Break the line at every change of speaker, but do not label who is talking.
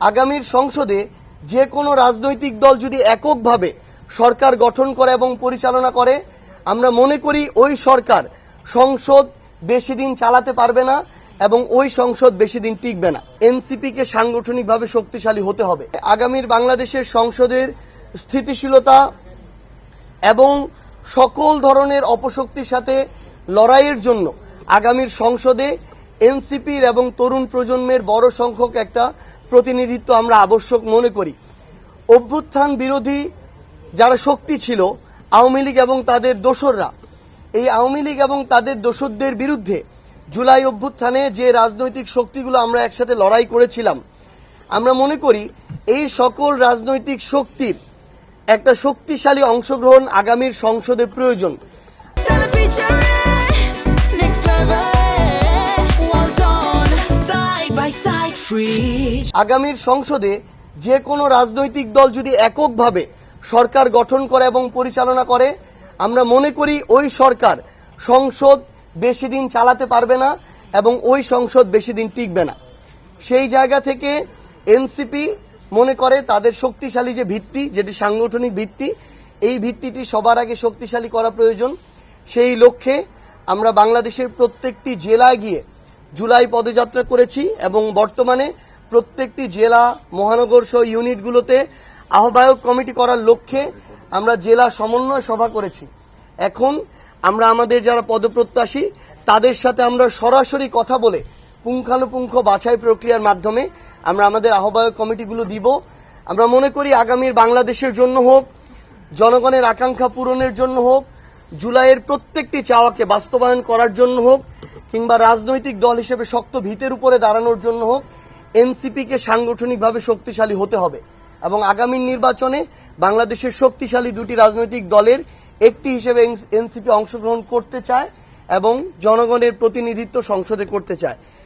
আগামীর সংসদে যে কোনো রাজনৈতিক দল যদি এককভাবে সরকার গঠন করে এবং পরিচালনা করে, আমরা মনে করি ওই সরকার সংসদ বেশি দিন চালাতে পারবে না এবং ওই সংসদ বেশি দিন টিকবে না। এনসিপিকে সাংগঠনিকভাবে শক্তিশালী হতে হবে। আগামীর বাংলাদেশের সংসদের স্থিতিশীলতা এবং সকল ধরনের অপশক্তির সাথে লড়াইয়ের জন্য আগামীর সংসদে এনসিপির এবং তরুণ প্রজন্মের বড় সংখ্যক একটা প্রতিনিধিত্ব আমরা আবশ্যক মনে করি। অভ্যুত্থান বিরোধী যারা শক্তি ছিল, আওয়ামী লীগ এবং তাদের দোসররা, এই আওয়ামী লীগ এবং তাদের দোসরদের বিরুদ্ধে জুলাই অভ্যুত্থানে যে রাজনৈতিক শক্তিগুলো আমরা একসাথে লড়াই করেছিলাম, আমরা মনে করি এই সকল রাজনৈতিক শক্তির একটা শক্তিশালী অংশগ্রহণ আগামীর সংসদে প্রয়োজন। আগামীর সংসদে যে কোনো রাজনৈতিক দল যদি এককভাবে সরকার গঠন করে এবং পরিচালনা করে, আমরা মনে করি ওই সরকার সংসদ বেশি দিন চালাতে পারবে না এবং ওই সংসদ বেশি দিন টিকবে না। সেই জায়গা থেকে এনসিপি মনে করে তাদের শক্তিশালী যে ভিত্তি, যেটি সাংগঠনিক ভিত্তি, এই ভিত্তিটি সবার আগে শক্তিশালী করা প্রয়োজন। সেই লক্ষ্যে আমরা বাংলাদেশের প্রত্যেকটি জেলায় গিয়ে জুলাই পদযাত্রা করেছি এবং বর্তমানে প্রত্যেকটি জেলা মহানগর সহ ইউনিটগুলোতে আহ্বায়ক কমিটি করার লক্ষ্যে আমরা জেলা সমন্বয় সভা করেছি। এখন আমরা আমাদের যারা পদপ্রত্যাশী, তাদের সাথে আমরা সরাসরি কথা বলে পুঙ্খানুপুঙ্খ বাছাই প্রক্রিয়ার মাধ্যমে আমরা আমাদের আহ্বায়ক কমিটিগুলো দিব। আমরা মনে করি আগামীর বাংলাদেশের জন্য হোক, জনগণের আকাঙ্ক্ষা পূরণের জন্য হোক, জুলাইয়ের প্রত্যেকটি চাওয়াকে বাস্তবায়ন করার জন্য হোক কিংবা রাজনৈতিক দল হিসেবে শক্ত ভিতের উপরে দাঁড়ানোর জন্য হোক, এনসিপিকে সাংগঠনিকভাবে শক্তিশালী হতে হবে। এবং আগামী নির্বাচনে বাংলাদেশের শক্তিশালী দুটি রাজনৈতিক দলের একটি হিসেবে এনসিপি অংশগ্রহণ করতে চায় এবং জনগণের প্রতিনিধিত্ব সংসদে করতে চায়।